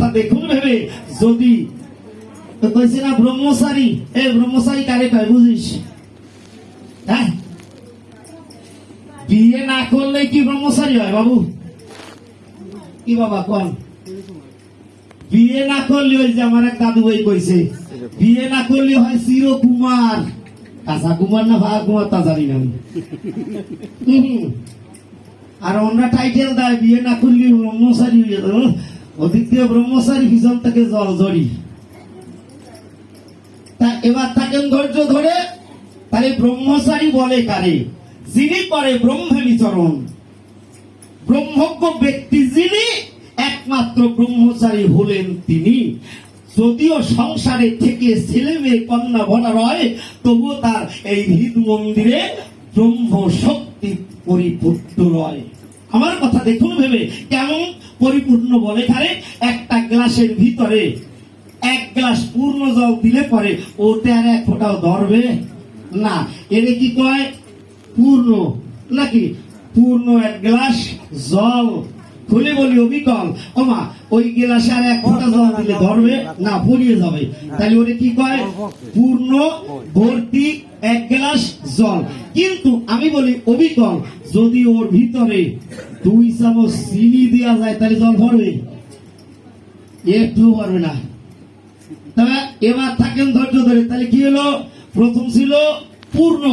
কথা দেখুন ভেবে যদি কইছে না ব্রহ্মচারী, এ ব্রহ্মচারী কারে কয় বুঝিস? হ্যাঁ? বিয়ে না করলে কি ব্রহ্মচারী হয় বাবু? কি বাবা কোন? বিয়ে না করলে ওই যে আমার এক দাদু ভাই কইছে, বিয়ে না করলে হয় চিরকুমার। কাঁচা কুমার না ভাড়া কুমার তা জানি না আর অন্য টাইটেল দেয়, বিয়ে না করলে ব্রহ্মচারী হয়ে অধিক দিয়ে ব্রহ্মচারী পিছন থেকে জড়ি। তা এবার থাকেন ধৈর্য ধরে তাহলে ব্রহ্মচারী বলে কারে, যিনি করে ব্রহ্মে বিচরণ ব্রহ্মজ্ঞ ব্যক্তি যিনি, একমাত্র ব্রহ্মচারী হলেন তিনি। যদিও সংসারে থেকে ছেলে মেয়ে, কন্যা ভরা রয়, তবুও তার এই হিন্দু মন্দিরে ব্রহ্ম শক্তি পরিপূর্ণ রয়। আমার কথা দেখুন ভেবে কেমন পরিপূর্ণ বলে খারে একটা গ্লাসের ভিতরে এক গ্লাস পূর্ণ জল দিলে পরে ওতে আর এক ফোঁটাও ধরবে না। এনে কি কয়? পূর্ণ। নাকি? পূর্ণ এক গ্লাস জল খুলে বলি, অবিকল। ওমা, ওই গ্লাসে আর এক ফোঁটা জল দিলে ধরবে, না পড়িয়ে যাবে। তাহলে ওরে কি কয় পূর্ণ ভর্তি এক গ্লাস জল। কিন্তু আমি বলি, অবিকল, যদি ওর ভিতরে দুই চামচ চিনি দেওয়া যায়, তাহলে জল ভরবে? একটু ভরবে না। তবে এবার থাকেন ধৈর্য ধরে, তাহলে কি হলো? প্রথম ছিল পূর্ণ।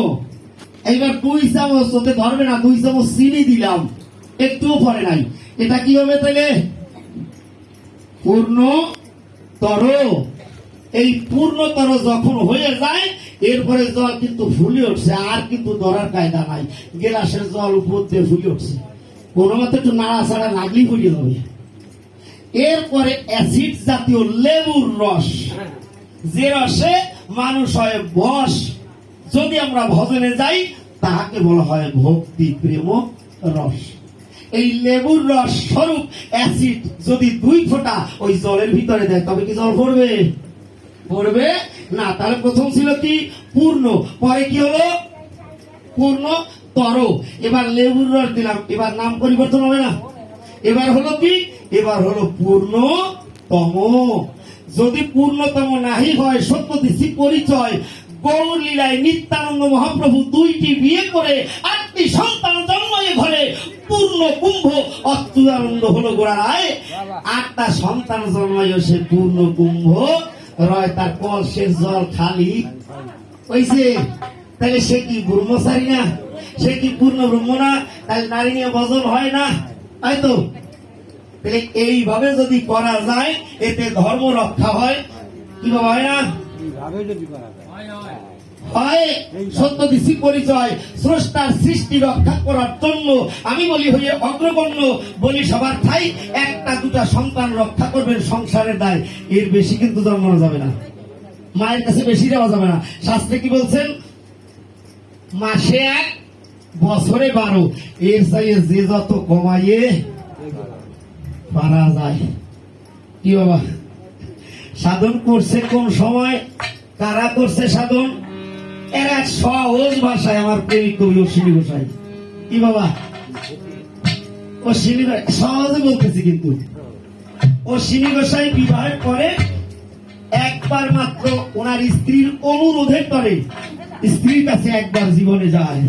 এইবার দুই চামচ, ওতে ধরবে না, দুই চামচ চিনি দিলাম। একটু পরে নাই। এটা কি হবে তাহলে পূর্ণ তর। এই পূর্ণতর যখন হয়ে যায়, এরপরে জল কিন্তু ফুলে উঠছে, আর কিন্তু ধরার কায়দা নাই। গেলাসের জল উপর দিয়ে ফুলে উঠছে। কোনো মতো একটু নাড়াচাড়া লাগলেই ফুলিয়ে যাবে। এরপরে অ্যাসিড জাতীয় লেবুর রস। যে রসে মানুষ হয় বস। যদি আমরা ভজনে যাই, তাহাকে বলা হয় ভক্তি প্রেম রস। এই লেবুর রস স্বরূপ অ্যাসিড যদি দুই ফোঁটা ওই জলের ভিতরে দেয়, তবে কি জল পড়বে পড়বে না তাহলে প্রথম ছিল কি? পূর্ণ। পরে কি হলো? পূর্ণ তর। এবার লেবুর রস দিলাম। এবার নাম পরিবর্তন হবে না। এবার হলো কি? এবার হলো পূর্ণ তম যদি পূর্ণতম নাহি হয় সত্য দিচ্ছি পরিচয় গৌর লীলায় নিত্যানন্দ মহাপ্রভু দুইটি বিয়ে করে, আটটি সন্তান জন্ময়ে ঘরে পূর্ণ কুম্ভ অচ্যুতানন্দ হলো গোড়ায়। আটটা সন্তান জন্ময় সে পূর্ণ কুম্ভ। রয় তার কলসের জল খালি। ওইছে তাহলে সে কি ব্রহ্মচারী না? সে কি পূর্ণ ব্রহ্ম না? তাহলে নারী নিয়ে বদল হয় না? তাই তো? তাহলে এইভাবে যদি করা যায় এতে ধর্ম রক্ষা হয় কি বাবা হয় না হয় সত্য দিশি পরিচয়, স্রষ্টার সৃষ্টি রক্ষা করার জন্য আমি বলি হয়ে অগ্রগণ্য বলি সবার ঠাই, একটা দুটা সন্তান রক্ষা করবেন সংসারের দায়। এর বেশি কিন্তু জন্মানো যাবে না। মায়ের কাছে বেশি দেওয়া যাবে না। শাস্ত্রে কি বলছেন? মাসে এক, বছরে বারো। এর চাইয়ে যে যত কমাইয়ে পারা যায়। কি বাবা? সাধন করছে কোন সময়? কারা করছে সাধন? এর সহজ ভাষায় আমার গোসাই। কি বাবা? বলতেছি কিন্তু। গোসাই বিবাহের পরে একবার মাত্র ওনার স্ত্রীর অনুরোধের পরে স্ত্রীর কাছে একবার জীবনে যায়।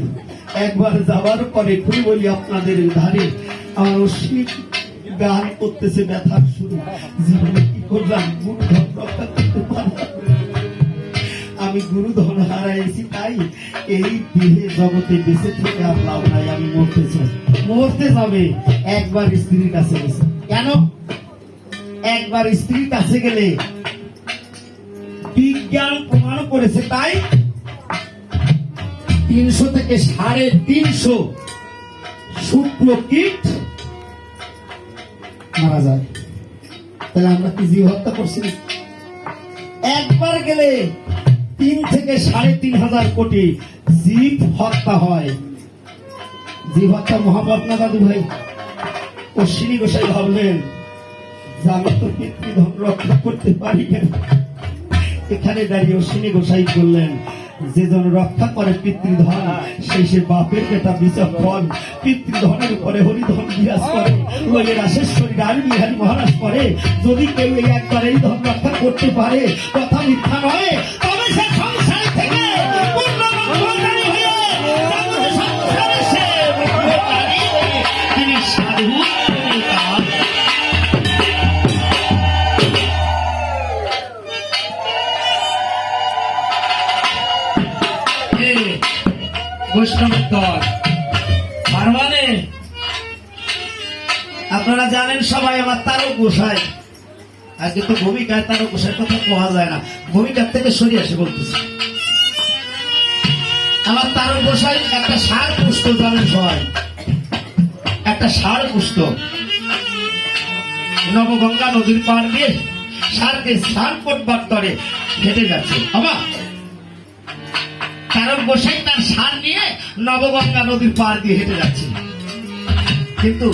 একবার যাওয়ার পরে খুবই বলি, আপনাদের ধারে আমার অশ্বিনী গান করতেছে ব্যথার শুরু। জীবনে কি করলাম? আমি গুরুধন হারাইছি, তাই এই দেহে জগতে বেঁচে থেকে আর লাভ নাই, আমি মরতে চাই। মরতে যাবে, একবার স্ত্রীর কাছে গেছে। কেন? একবার স্ত্রীর কাছে গেলে বিজ্ঞান প্রমাণ করেছে, তাই তিনশো থেকে সাড়ে তিনশো শুক্র কীট মারা যায়। তাহলে আমরা কি জীব হত্যা করছি? একবার গেলে তিন থেকে সাড়ে তিন হাজার কোটি জীব হত্যা হয়। জীব হত্যা মহাপাপ না দাদু ভাই অশ্বিনী গোসাই ভাবলেন, যে আমি তো পিতৃধন রক্ষা করতে পারি এখানে দাঁড়িয়ে অশ্বিনী গোসাই বললেন, যে রক্ষা করে পিতৃধন সেই সে বাপের পিতৃধনের উপরে হরিধন বিরাজ করে রাশেশ্বরী মহারাজ করে। যদি কেউ এই একবার এই ধন রক্ষা করতে পারে, কথা মিথ্যা নয়, তবে সে বৈষ্ণবের দল তার মানে আপনারা জানেন সবাই আমার তারক গোসাই আজকে তো ভূমিকায় তারক গোসাইয়ের কথা কোয়া যায় না। ভূমিকার থেকে সরিয়ে আসে বলতেছি। আমার তারক গোসাই একটা সার পুষ্ট জানেন সবাই? একটা সার পুষ্ট। নবগঙ্গা নদীর পার দিয়ে সারকে সার করবার তরে হেঁটে যাচ্ছে। বাবা তারক গোসাই তার সার নিয়ে নবগঙ্গা নদীর পার দিয়ে হেঁটে যাচ্ছে কিন্তু